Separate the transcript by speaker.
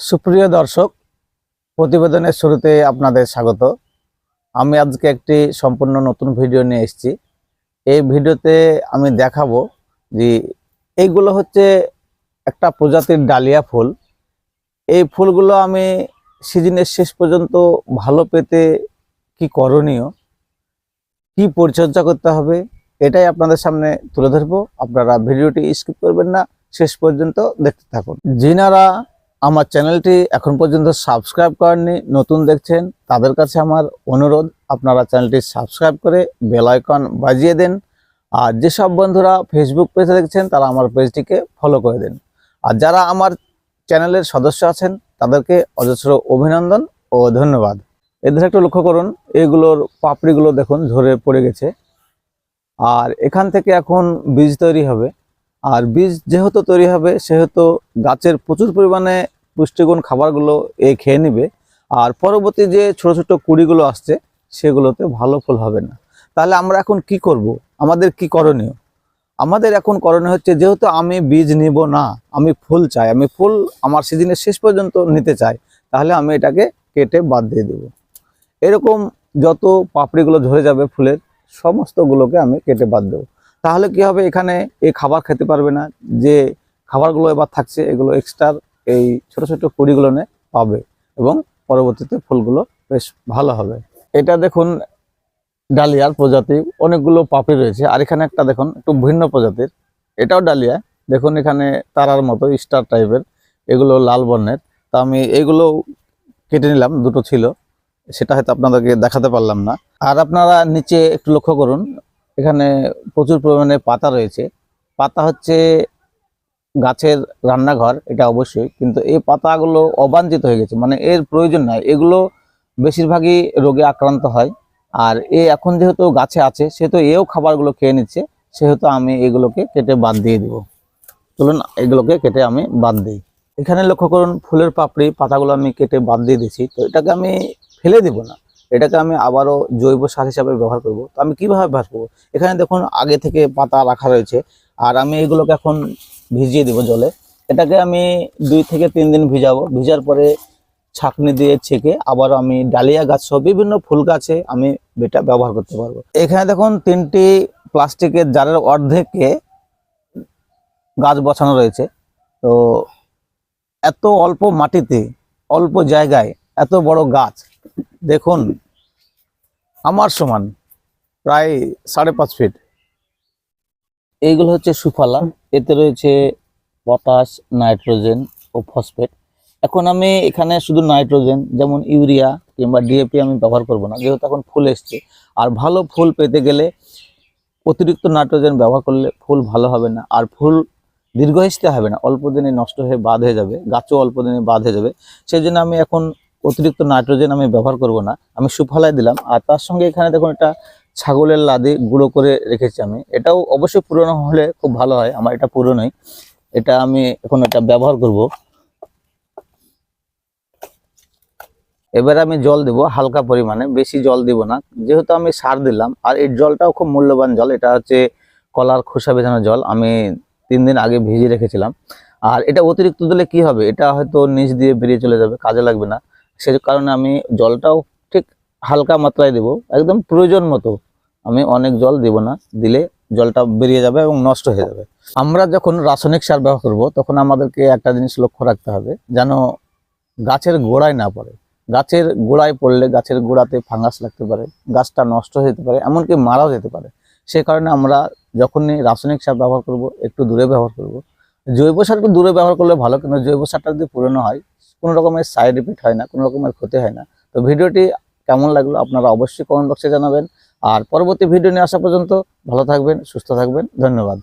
Speaker 1: সুপ্রিয় দর্শক, প্রতিবেদনের শুরুতে আপনাদের স্বাগত। আমি আজকে একটি সম্পূর্ণ নতুন ভিডিও নিয়ে এসেছি। এই ভিডিওতে আমি দেখাবো যে এইগুলো হচ্ছে একটা প্রজাতির ডালিয়া ফুল। এই ফুলগুলো আমি সিজনের শেষ পর্যন্ত ভালো পেতে কি করণীয়, কি পরিচর্যা করতে হবে, এটাই আপনাদের সামনে তুলে ধরবো। আপনারা ভিডিওটি স্কিপ করবেন না, শেষ পর্যন্ত দেখতে থাকুন। যিনারা আমার চ্যানেলটি এখন পর্যন্ত সাবস্ক্রাইব করেননি, নতুন দেখছেন, তাদের কাছে আমার অনুরোধ, আপনারা চ্যানেলটি সাবস্ক্রাইব করে বেল আইকন বাজিয়ে দেন। আর যেসব বন্ধুরা ফেসবুক পেজে দেখছেন, তারা আমার পেজটিকে ফলো করে দেন। আর যারা আমার চ্যানেলের সদস্য আছেন, তাদেরকে অজস্র অভিনন্দন ও ধন্যবাদ। এদের একটু লক্ষ্য করুন এইগুলোর পাপড়িগুলো দেখুন, ঝরে পড়ে গেছে। আর এখান থেকে এখন বীজ তৈরি হবে। আর বীজ যেহেতু তৈরি হবে, সেহেতু গাছের প্রচুর পরিমাণে পুষ্টিগুণ খাবারগুলো এ খেয়ে নেবে। আর পরবর্তী যে ছোট ছোট কুড়িগুলো আসছে, সেগুলোতে ভালো ফল হবে না। তাহলে আমরা এখন কি করব? আমাদের কি করণীয়? আমাদের এখন করণীয় হচ্ছে, যেহেতু আমি বীজ নিব না, আমি ফুল চাই, আমি ফুল আমার সিজনের শেষ পর্যন্ত নিতে চাই, তাহলে আমি এটাকে কেটে বাদ দিয়ে দেব। এরকম যত পাপড়িগুলো ঝরে যাবে ফুলের, সমস্তগুলোকে আমি কেটে বাদ দেবো। তাহলে কি হবে? এখানে এই খাবার খেতে পারবে না। যে খাবারগুলো এবার থাকছে, এগুলো এক্সট্রা এই ছোট ছোট কুড়িগুলো পাবে এবং পরবর্তীতে ফুলগুলো বেশ ভালো হবে। এটা দেখুন ডালিয়ার প্রজাতি, অনেকগুলো পাপড়ি রয়েছে। আর এখানে একটা দেখুন, একটু ভিন্ন প্রজাতির। এটাও ডালিয়া। দেখুন এখানে তারার মতো স্টার টাইপের এগুলো লাল বর্ণের। তা আমি এগুলো কেটে নিলাম, দুটো ছিল। সেটা হয়তো আপনাদেরকে দেখাতে পারলাম না। আর আপনারা নিচে একটু লক্ষ্য করুন এখানে প্রচুর পরিমাণে পাতা রয়েছে। পাতা হচ্ছে গাছের রান্নাঘর, এটা অবশ্যই। কিন্তু এই পাতাগুলো অবাঞ্ছিত হয়ে গেছে মানে এর প্রয়োজন নাই। এগুলো বেশিরভাগই রোগে আক্রান্ত হয়। আর এ এখন যেহেতু গাছে আছে, সেহেতু এও খাবারগুলো খেয়ে নিচ্ছে, সেহেতু আমি এগুলোকে কেটে বাদ দিয়ে দিব। চলুন, এগুলোকে কেটে আমি বাদ দিই। এখানে লক্ষ্য করুন, ফুলের পাপড়ি পাতাগুলো আমি কেটে বাদ দিয়ে দিচ্ছি তো এটাকে আমি ফেলে দিব না। এটাকে আমি আবারও জৈব সার হিসাবে ব্যবহার করব। তো আমি কীভাবে ব্যবহার করব? এখানে দেখুন আগে থেকে পাতা রাখা রয়েছে, আর আমি এগুলোকে এখন ভিজিয়ে দিব জলে। এটাকে আমি দুই থেকে তিন দিন ভিজাবো। ভিজার পরে ছাকনি দিয়ে ছেঁকে আবার আমি ডালিয়া গাছ সহ বিভিন্ন ফুল গাছে আমি এটা ব্যবহার করতে পারব। এখানে দেখুন তিনটি প্লাস্টিকের জারের অর্ধেকে গাছ বসানো রয়েছে। তো এত অল্প মাটিতে, অল্প জায়গায় এত বড় গাছ দেখুন, আমার সমান প্রায় সাড়ে পাঁচ ফিট এইগুলো হচ্ছে সুফলা, এতে রয়েছে পটাশ, নাইট্রোজেন ও ফসফেট। এখন আমি এখানে শুধু নাইট্রোজেন, যেমন ইউরিয়া কিংবা ডিএপি আমি ব্যবহার করব না, যেহেতু এখন ফুল এসছে। আর ভালো ফুল পেতে গেলে অতিরিক্ত নাইট্রোজেন ব্যবহার করলে ফুল ভালো হবে না, আর ফুল দীর্ঘস্থায়ী হবে না, অল্প দিনে নষ্ট হয়ে বাদ হয়ে যাবে, গাছও অল্প দিনে বাদ হয়ে যাবে। সেই জন্য আমি এখন অতিরিক্ত নাইট্রোজেন আমি ব্যবহার করব না। আমি সুফলায় দিলাম। আর তার সঙ্গে এখানে দেখুন একটা ছাগলের লাদি গুঁড়ো করে রেখেছি আমি। এটাও অবশ্যই পুরনো হলে খুব ভালো হয়। আমার এটা পুরনোই। এটা আমি এখন এটা ব্যবহার করব। এবার আমি জল দেব হালকা পরিমাণে। বেশি জল দিব না। যেহেতু আমি সার দিলাম, আর এই জলটাও খুব মূল্যবান জল। এটা হচ্ছে কলার খোসা ভেজানো জল। আমি তিন দিন আগে ভিজিয়ে রেখেছিলাম। আর এটা অতিরিক্ত দিলে কি হবে? এটা হয়তো নিচ দিয়ে বেরিয়ে চলে যাবে, কাজে লাগবে না। সে কারণে আমি জলটাও ঠিক হালকা মাত্রায় দেব, একদম প্রয়োজন মতো। আমি অনেক জল দেব না, দিলে জলটা বেরিয়ে যাবে এবং নষ্ট হয়ে যাবে। আমরা যখন রাসায়নিক সার ব্যবহার করব, তখন আমাদেরকে একটা জিনিস লক্ষ্য রাখতে হবে, যেন গাছের গোড়ায় না পড়ে। গাছের গোড়ায় পড়লে গাছের গোড়াতে ফাঙ্গাস লাগতে পারে, গাছটা নষ্ট হয়ে যেতে পারে, এমনকি মারাও যেতে পারে। সে কারণে আমরা যখনই রাসায়নিক সার ব্যবহার করব, একটু দূরে ব্যবহার করব। জৈব সারকে দূরে ব্যবহার করলে ভালো, কিন্তু জৈব সারটা যদি পুরনো হয় কোনো রকমের সাইড ইফেক্ট হয় না, কোনো রকমের ক্ষতি হয় না। তো ভিডিওটি কেমন লাগল আপনারা অবশ্যই কমেন্ট বক্সে জানাবেন। আর পরবর্তী ভিডিও নিয়ে আসা পর্যন্ত ভালো থাকবেন, সুস্থ থাকবেন। ধন্যবাদ।